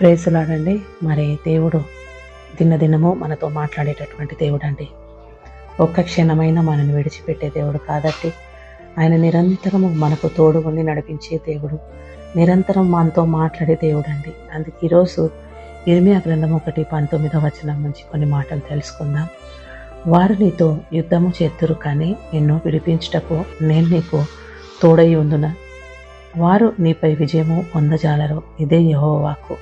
ప్రేసులాడండి. మరి దేవుడు దినదినము మనతో మాట్లాడేటటువంటి దేవుడు అండి ఒక్క క్షణమైన మనని విడిచిపెట్టే దేవుడు కాదట్టి ఆయన నిరంతరము మనకు తోడు ఉండి నడిపించే దేవుడు నిరంతరం మనతో మాట్లాడే దేవుడు అండి అందుకే ఈరోజు ఇర్మియా గ్రంథం ఒకటి పంతొమ్మిదో వచనం నుంచి కొన్ని మాటలు తెలుసుకుందాం. వారు నీతో యుద్ధము చేతురు కానీ నిన్ను విడిపించుటకు నేను నీకు తోడై ఉందున వారు నీపై విజయము పొందజాలరు. ఇదే యహోవాకు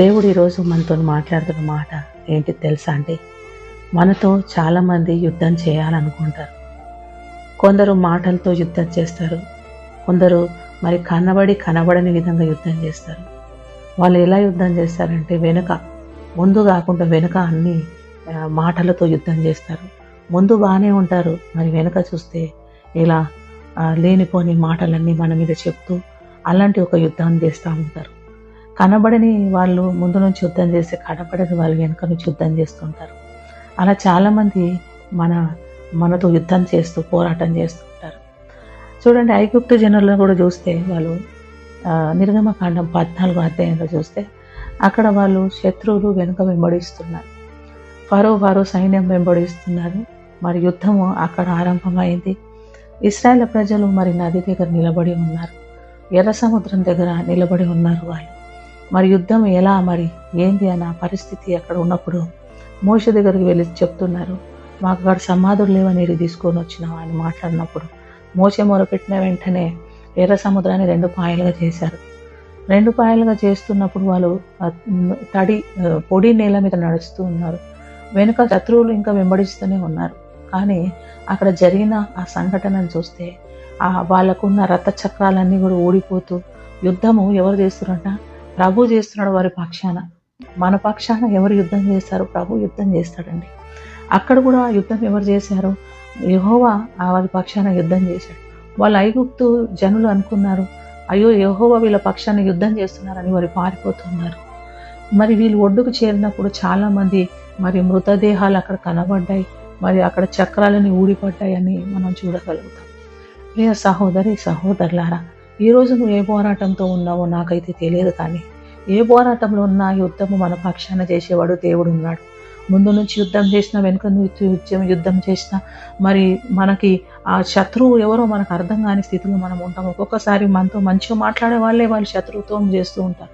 దేవుడు ఈరోజు మనతో మాట్లాడుతున్న మాట ఏంటి తెలుసా అంటే మనతో చాలామంది యుద్ధం చేయాలనుకుంటారు. కొందరు మాటలతో యుద్ధం చేస్తారు. కొందరు మరి కనబడి కనబడని విధంగా యుద్ధం చేస్తారు. వాళ్ళు ఎలా యుద్ధం చేస్తారంటే వెనుక ముందు కాకుండా వెనుక అన్ని మాటలతో యుద్ధం చేస్తారు. ముందు బాగానే ఉంటారు మరి వెనుక చూస్తే ఇలా లేనిపోని మాటలన్నీ మన మీద చెప్తూ అలాంటి ఒక యుద్ధాన్ని చేస్తూ ఉంటారు. కనబడని వాళ్ళు ముందు నుంచి యుద్ధం చేస్తే కనబడని వాళ్ళు వెనుక నుంచి యుద్ధం చేస్తుంటారు. అలా చాలామంది మన మనతో యుద్ధం చేస్తూ పోరాటం చేస్తుంటారు చూడండి ఐగుప్తు జనులను కూడా చూస్తే వాళ్ళు నిర్గమకాండం పద్నాలుగు అధ్యాయంలో చూస్తే అక్కడ వాళ్ళు శత్రువులు వెనుక వెంబడిస్తున్నారు. ఫరో వారు సైన్యం వెంబడిస్తున్నారు. మరి యుద్ధము అక్కడ ఆరంభమైంది. ఇస్రాయేల్ ప్రజలు మరి నది దగ్గర నిలబడి ఉన్నారు. ఎర్ర సముద్రం దగ్గర నిలబడి ఉన్నారు వాళ్ళు. మరి యుద్ధం ఎలా మరి? ఏంది అన్న పరిస్థితి అక్కడ ఉన్నప్పుడు? మోష దగ్గరికి వెళ్ళి చెప్తున్నారు మాకు అక్కడ సమాధులు లేవని తీసుకొని వచ్చినావా? అని మాట్లాడినప్పుడు మోస మొరపెట్టిన వెంటనే ఎర్ర సముద్రాన్ని రెండు పాయలుగా చేశారు. రెండు పాయలుగా చేస్తున్నప్పుడు వాళ్ళు తడి పొడి నేల మీద నడుస్తూ ఉన్నారు. వెనుక శత్రువులు ఇంకా వెంబడిస్తూనే ఉన్నారు. కానీ అక్కడ జరిగిన ఆ సంఘటనను చూస్తే ఆ వాళ్ళకున్న రథ చక్రాలన్నీ కూడా ఊడిపోతూ యుద్ధము ఎవరు చేస్తున్నారంట ప్రభు చేస్తున్నాడు వారి పక్షాన. మన పక్షాన ఎవరు యుద్ధం చేస్తారు ప్రభు యుద్ధం చేస్తాడండి. అక్కడ కూడా యుద్ధం ఎవరు చేశారు? యహోవా ఆ వారి పక్షాన యుద్ధం చేశాడు. వాళ్ళు ఐగుప్తు జనులు అనుకున్నారు. అయ్యో యహోవా వీళ్ళ పక్షాన యుద్ధం చేస్తున్నారని వారు పారిపోతున్నారు. మరి వీళ్ళు ఒడ్డుకు చేరినప్పుడు చాలామంది మరి మృతదేహాలు అక్కడ కనబడ్డాయి. మరి అక్కడ చక్రాలని ఊడిపడ్డాయని మనం చూడగలుగుతాం. ప్రియ సహోదరి సహోదరులారా ఈరోజు నువ్వు ఏ పోరాటంతో ఉన్నావో నాకైతే తెలియదు కానీ ఏ పోరాటంలో ఉన్నా యుద్ధము మన పక్షాన చేసేవాడు దేవుడు ఉన్నాడు. ముందు నుంచి యుద్ధం చేసిన వెనుక నుంచి యుద్ధం యుద్ధం చేసిన మరి మనకి ఆ శత్రువు ఎవరో మనకు అర్థం కాని స్థితిలో మనం ఉంటాం ఒక్కొక్కసారి మనతో మంచిగా మాట్లాడే వాళ్ళే వాళ్ళు శత్రువుతో చేస్తూ ఉంటారు.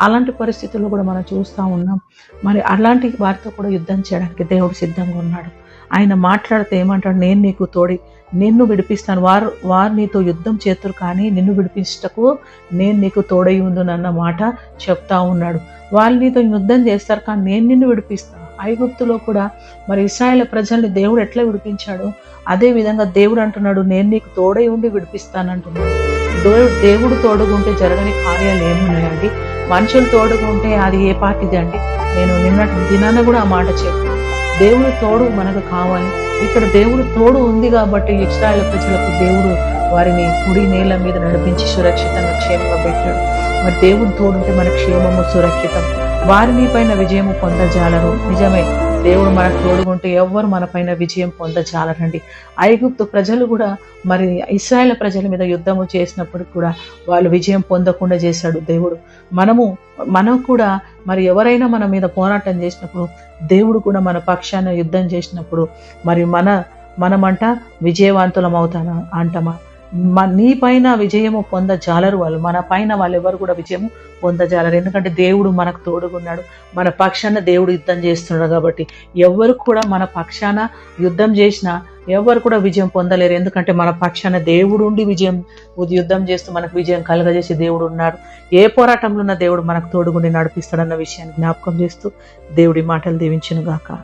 అలాంటి పరిస్థితుల్లో కూడా మనం చూస్తూ ఉన్నాం. మరి అలాంటి వారితో కూడా యుద్ధం చేయడానికి దేవుడు సిద్ధంగా ఉన్నాడు. ఆయన మాట్లాడితే ఏమంటాడు? నేను నీకు తోడి నిన్ను విడిపిస్తాను. వారు వారు నీతో యుద్ధం చేతురు కానీ నిన్ను విడిపించటకు నేను నీకు తోడై ఉందునన్న మాట చెప్తా ఉన్నాడు. వాళ్ళు నీతో యుద్ధం చేస్తారు కానీ నేను నిన్ను విడిపిస్తాను. ఐగుప్తులో కూడా మరి ఇస్రాయేల్ ప్రజల్ని దేవుడు ఎట్లా విడిపించాడు? అదే విధంగా దేవుడు అంటున్నాడు నేను నీకు తోడై ఉండి విడిపిస్తానంటున్నాడు. దేవుడు దేవుడు తోడుగుంటే జరగని కార్యాలు ఏమున్నాయండి? మనుషులు తోడుకుంటే అది ఏ పార్టీది అండి? నేను నిన్నటి దినాన కూడా ఆ మాట చెప్పాను. దేవుడు తోడు మనకు కావాలి. ఇక్కడ దేవుడు తోడు ఉంది కాబట్టి ఇస్రాయేల్ ప్రజలకు దేవుడు వారిని కుడి నేల మీద నడిపించి సురక్షితంగా క్షేమంగా పెట్టాడు. మరి దేవుడు తోడుంటే మన క్షేమము సురక్షితం. వారిని పైన విజయము పొందజాలరు. నిజమే. దేవుడు మనకు తోడుకుంటే ఎవ్వరు మన పైన విజయం పొందచాలరండి ఐగుప్తు ప్రజలు కూడా మరి ఇస్రాయేల్ ప్రజల మీద యుద్ధము చేసినప్పుడు కూడా వాళ్ళు విజయం పొందకుండా చేశాడు దేవుడు. మనము మనం కూడా మరి ఎవరైనా మన మీద పోరాటం చేసినప్పుడు దేవుడు కూడా మన పక్షాన యుద్ధం చేసినప్పుడు మరి మన మనమంట విజయవంతులం అవుతానా అంటమా? నీ పైన విజయము పొందజాలరు వాళ్ళు. మన పైన వాళ్ళు ఎవరు కూడా విజయము పొందజాలరు. ఎందుకంటే దేవుడు మనకు తోడుగున్నాడు. మన పక్షాన దేవుడు యుద్ధం చేస్తున్నాడు కాబట్టి ఎవరు కూడా మన పక్షాన యుద్ధం చేసినా ఎవరు కూడా విజయం పొందలేరు. ఎందుకంటే మన పక్షాన దేవుడు ఉండి విజయం యుద్ధం చేస్తూ మనకు విజయం కలగజేసి దేవుడు ఉన్నాడు. ఏ పోరాటంలో ఉన్న దేవుడు మనకు తోడుగుండి నడిపిస్తాడన్న విషయాన్ని జ్ఞాపకం చేస్తూ దేవుడి మాటలు దీవించును గాక